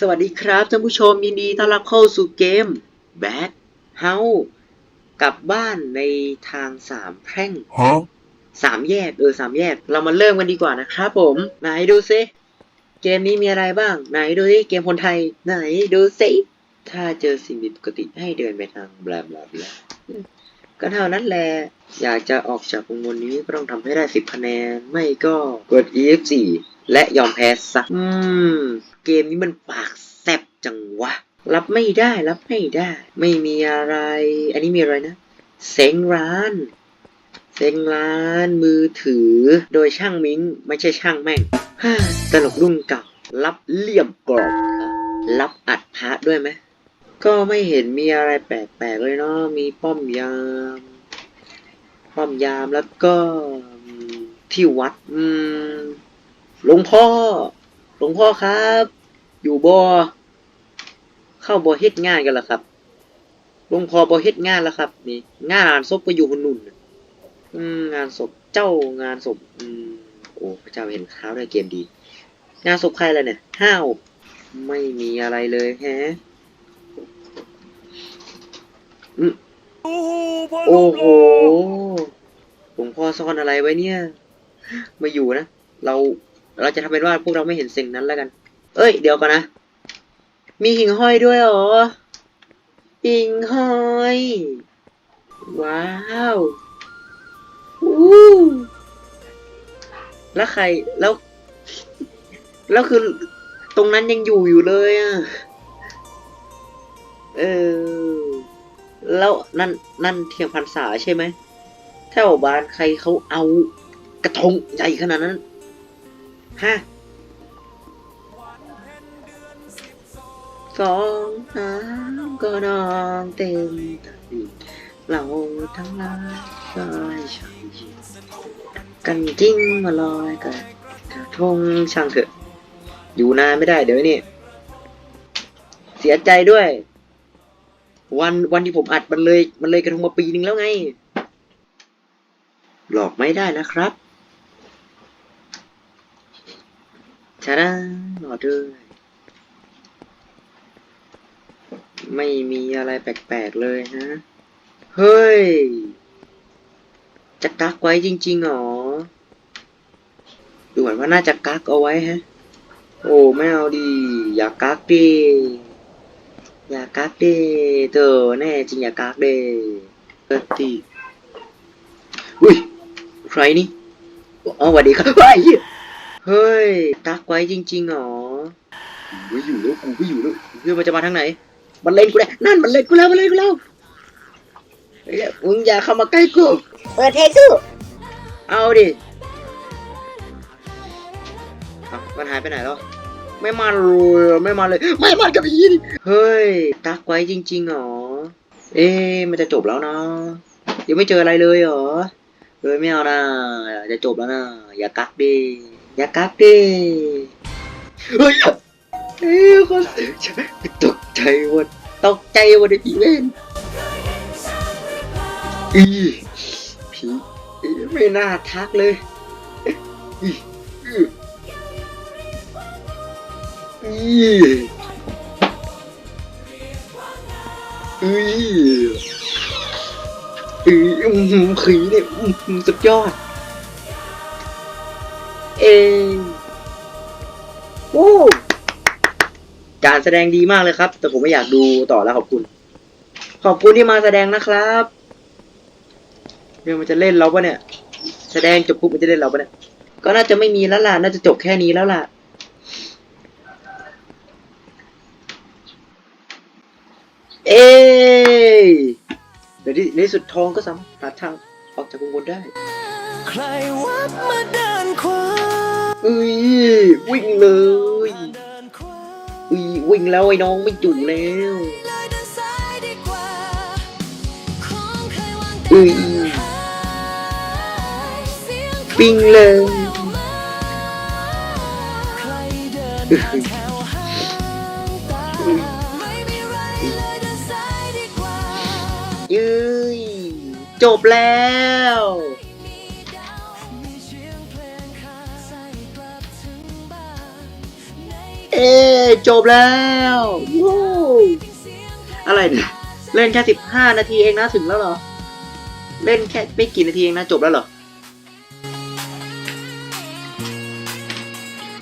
สวัสดีครับท่านผู้ชมยินดีต้อนรับเข้าสู่เกม Bad House กลับบ้านในทางสามแพร่ง Huh? สามแยกเออสามแยก เรามาเริ่มกันดีกว่านะครับผม ไหนดูซิเกมนี้มีอะไรบ้าง ไหนดูซิเกมคนไทย ไหนดูซิถ้าเจอสิ่งผิดปกติให้เดินไปทางบลาบลาบลาก็เท่านั้นแหละอยากจะออกจากวงวนนี้ก็ต้องทำให้ได้สิบคะแนน ไม่ก็กด EF4 และยอมแพ้ซะอืม เกมนี้มันปากแซบจังวะ รับไม่ได้รับไม่ได้ ไม่มีอะไร อันนี้มีอะไรนะ เซ็งร้าน เซ็งร้านมือถือ โดยช่างมิงไม่ใช่ช่างแม่งตลกรุ่นเก่า รับเหลี่ยมกรอบ รับอัดพระด้วยไหมก็ไม่เห็นมีอะไรแปลกๆเลยเนาะมีป้อมยาม ป้อมยามแล้วก็ที่วัด อืมหลวงพ่อ หลวงพ่อครับ อยู่บ่เข้าบ่เฮ็ดงานกันแล้วครับหลวงพ่อบ่เฮ็ดงานแล้วครับ นี่ งานศพก็อยู่คนนุ่นน่ะอืมงานศพเจ้างานศพอืมโอ้พระเจ้าเห็นข้าวได้เกมดี งานศพใครล่ะเนี่ยห้าวไม่มีอะไรเลยแฮะโอ้โหหลวงพ่อซ่อนอะไรไว้เนี่ย มาอยู่นะ เรา เราจะทำเป็นว่าพวกเราไม่เห็นสิ่งนั้นแล้วกัน เอ้ย เดี๋ยวก่อนนะ มีหิ่งห้อยด้วยเหรอ หิ่งห้อย ว้าวอู้แล้วใคร แล้ว แล้วคือ ตรงนั้นยังอยู่อยู่เลยอะ เออ แล้วนั่น นั่นเทียมพรรษาใช่ไหมแถวบ้านใครเขาเอากระทงใหญ่ขนาดนั้น ฮะสองน้ำก็นองเต็มตลิ่งเราทั้งหลายลอยชายกันจริงมาลอยกันกระทงช่างเถอะ อยู่นานไม่ได้เดี๋ยวนี้เสียใจด้วย วันวันที่ผมอัดมันเลย มันเลยกระทงมาปีนึงแล้วไง หลอกไม่ได้นะครับ ชาดาหลอดด้วยไม่มีอะไรแปลกๆเลยฮะ เฮ้ย จะกักไว้จริงๆหรอ ดูเหมือนว่าน่าจะกักเอาไว้ฮะ โอ้ไม่เอาดี อย่ากักดิ อย่ากักด้เธอแน่จริงอย่ากักด้เออตีอุ้ย ใครนี่อ๋อสวัสดีครับเฮ้ เฮ้ยกักไว้จริงๆหรอกูไม่อยู่แล้วกูไม่อยู่แล้วเพื่อนมันจะมาทางไหน มันเล่นกูแล้วนั่นมันเล่นกูแล้วมันเล่นกูแล้วเฮ้ยมึงอย่าเข้ามาใกล้กูเปิดเพลงสู้เอาดิเอามันหายไปไหนแล้วไม่มาเลยไม่มาเลย ไม่มากับอีนี่เฮ้ยกักไว้จริงๆหรอ เอ๊ะมันจะจบแล้วนะยังไม่เจออะไรเลยเหรอเฮ้ยไม่เอานะจะจบแล้วนะอย่ากักดิอ ยากักดิเฮ้ยเอ้ยคนเสียใจตกใจหมดตกใจหมดไอ้ผีเว้นอีผีอีไม่น่าทักเลยอีอีอีอีอีอืมขีเนี่ยอืมสุดยอด วู้การแสดงดีมากเลยครับ แต่ผมไม่อยากดูต่อแล้วขอบคุณ ขอบคุณที่มาแสดงนะครับเดี๋ยวมันจะเล่นเราปะเนี่ย แสดงจบปุ๊บมันจะเล่นเราปะเนี่ย ก็น่าจะไม่มีแล้วล่ะ น่าจะจบแค่นี้แล้วล่ะ เอ้ยเดี๋ยวในที่สุดทองก็สามารถหาทางออกจากวงวนได้ ใครวัดมาเดิน อุ้ยวิ่งเลยอุ้ยวิ่งแล้วไอ้น้องไม่จุ่แล้วอุ้ยวิ่งเลยยืยจบแล้ว เอจบแล้ววู้อะไรเนี่ยเล่นแค่สิบห้านาทีเองนะถึงแล้วเหรอ เล่นแค่ไม่กี่นาทีเองนะจบแล้วเหรอ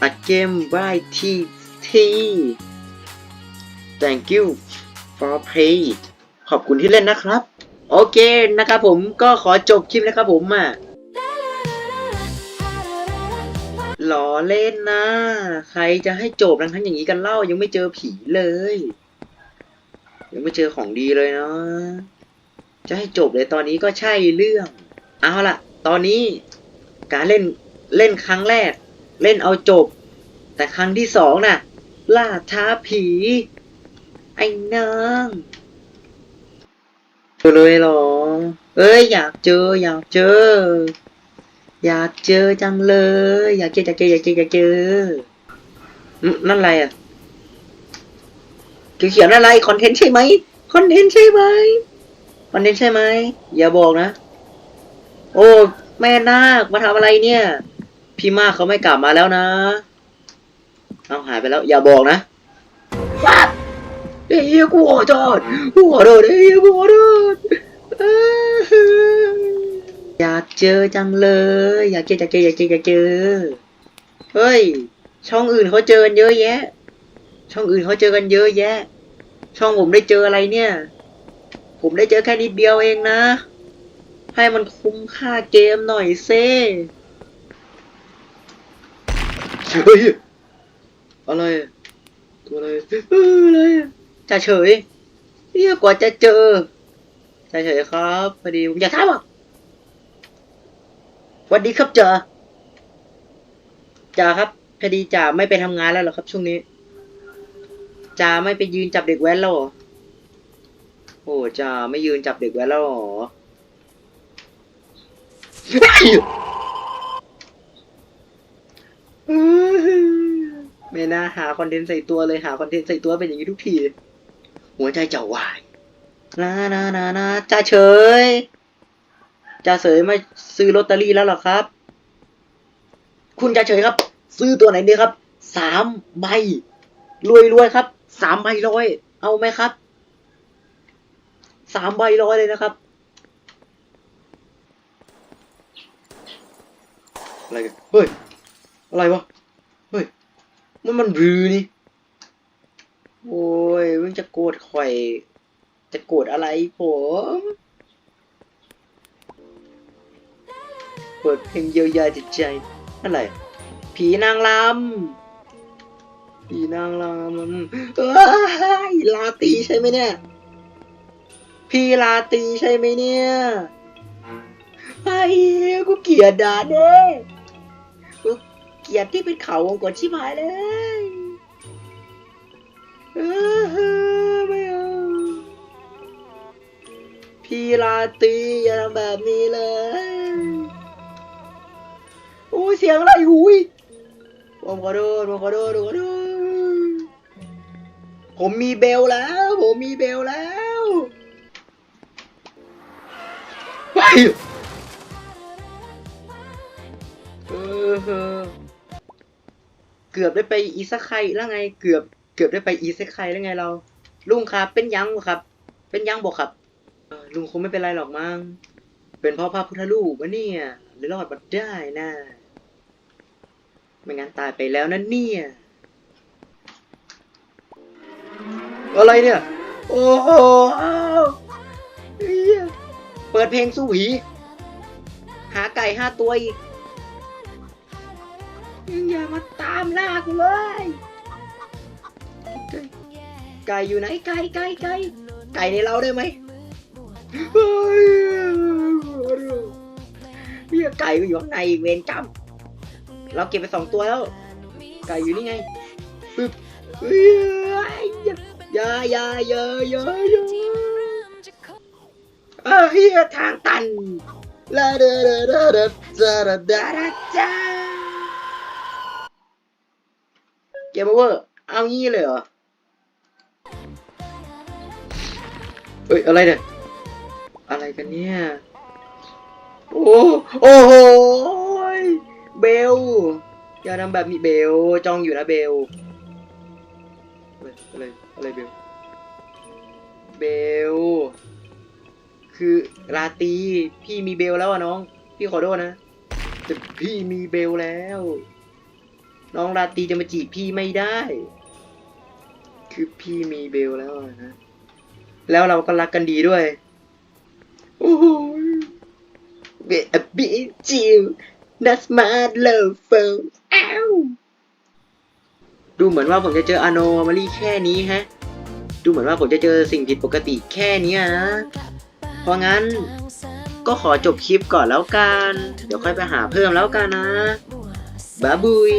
ตัดเกมบายทีที thank you for play ขอบคุณที่เล่นนะครับ โอเคนะครับผมก็ขอจบคลิปนะครับผมอะ หล่อเล่นนะ ใครจะให้จบทั้งอย่างนี้กันเล่ายังไม่เจอผีเลย ยังไม่เจอของดีเลยเนาะจะให้จบเลยตอนนี้ก็ใช่เรื่อง เอาล่ะ ตอนนี้การเล่นเล่นครั้งแรก เล่นเอาจบ แต่ครั้งที่สองน่ะ ล่าท้าผี ไอ้นางเจอเลยเหรอ เอ้ยอยากเจออยากเจอ อยากเจอจังเลย อยากเจออยากเจออยากเจออยากเจอนั่นอะไรอะเขียนอะไรคอนเทนต์ใช่ไหมคอนเทนต์ใช่ไหมคอนเทนต์ใช่ไหมอย่าบอกนะ โอ้แม่นาคมาทำอะไรเนี่ย พี่มากเขาไม่กลับมาแล้วนะเอาหายไปแล้ว อย่าบอกนะว้าเฮ้ยกูขอโทษกูขอโทษเฮ้ยกูขอโทษ อ้ยอยากเจอจังเลย อยากเจออยากเจออยากเจออยากเจอ เฮ้ย ช่องอื่นเขาเจอกันเยอะแยะ ช่องอื่นเขาเจอกันเยอะแยะ ช่องผมได้เจออะไรเนี่ย ผมได้เจอแค่นิดเดียวเองนะ ให้มันคุ้มค่าเกมหน่อยเซ่เฮ้ยอะไรอะตัวอะไรเอออะไรอะจ่าเฉยเรียกว่าจะเจอจ่าเฉยครับพอดีผมอยากถามอะส วัสดีครับจ่าจ่าครับพอดีจ่าไม่ไปทำงานแล้วหรอครับ ช่วงนี้จ่าไม่ไปยืนจับเด็กแว้นแล้วเหรอโอ้จ่าไม่ยืนจับเด็กแว้นแล้วเหรอไม่น่าหาคอนเทนต์ใส่ตัวเลยหาคอนเทนต์ใส่ตัวเป็นอย่างนี้ทุกที หัวใจจะวายนะนะนะนะจ่าเฉย จ่าเฉยไม่ซื้อลอตเตอรี่แล้วหรอครับ คุณจ่าเฉยครับ ซื้อตัวไหนดีครับ สามใบ รวยรวยครับ สามใบร้อย เอาไหมครับ สามใบร้อยเลยนะครับ อะไรกัน เฮ้ย อะไรวะ เฮ้ย มันมันรือนี่ โอ้ยมึงจะโกรธข่อย จะโกรธอะไรผม เปิดเพลงเยียวยาจิตใจอะไรผีนางลำผีนางลำเอ้ยลาตีใช่ไหมเนี่ย พี่ลาตีใช่ไหมเนี่ยไอ้กูเกลียดด่าเด้กูเกลียดที่เป็นเขาวงกดชิบหายเลยเออไม่เอาพี่ลาตีอย่าทำแบบนี้เลย อ้ยเสียงอะไรหุยผมขอโทษผมขอโทษผมขอโทษผมมีเบลแล้ว ผมมีเบลแล้วไปเออเกือบได้ไปอีสักไคแล้วไง เกือบ เกือบได้ไปอีสักไคแล้วไงเรา ลุงครับ เป็นยังบ่ครับ เป็นยังบอกครับลุงคงไม่เป็นไรหรอกมั้งเป็นเพ่อพระพุทธรูปวะเนี่ยเลยรอดมาได้นะ ไม่งั้นตายไปแล้วนะเนี่ย อะไรเนี่ย โอ้โหอ้าเฮียเปิดเพลงสู้ผี หาไก่ห้าตัวอีกยังอย่ามาตามล่ากูเลย ไก่อยู่ไหนไก่ไก่ไก่ไก่ในเราได้ไหมเฮ้ยเฮียไก่อยู่ข้างในอีกเวรจำ เราเก็บไปสองตัวแล้ว ไก่อยู่นี่ไงปึ๊บยาอย่าอย่าอย่าอย่าเฮียทางตันลาเดเดเดเดเดเดเดจ้าเกมโอเวอร์เอางี้เลยเหรอ เฮ้ย อะไรเนี่ย อะไรกันเนี่ย โอ้โห เบลอย่าทำแบบนี้เบลจ้องอยู่นะเบลอะไรอะไรเบลเบลคือราตีพี่มีเบลแล้วอะน้อง พี่ขอโทษนะแต่พี่มีเบลแล้ว น้องราตีจะมาจีบพี่ไม่ได้ คือพี่มีเบลแล้วนะแล้วเราก็รักกันดีด้วยโอ้โหเบบจิว that's my love for อ้าวดูเหมือนว่าผมจะเจออโนมารีแค่นี้ฮะ ดูเหมือนว่าผมจะเจอสิ่งผิดปกติแค่นี้นะ เพราะงั้นก็ขอจบคลิปก่อนแล้วกัน เดี๋ยวค่อยไปหาเพิ่มแล้วกันนะ บ๊ายบุย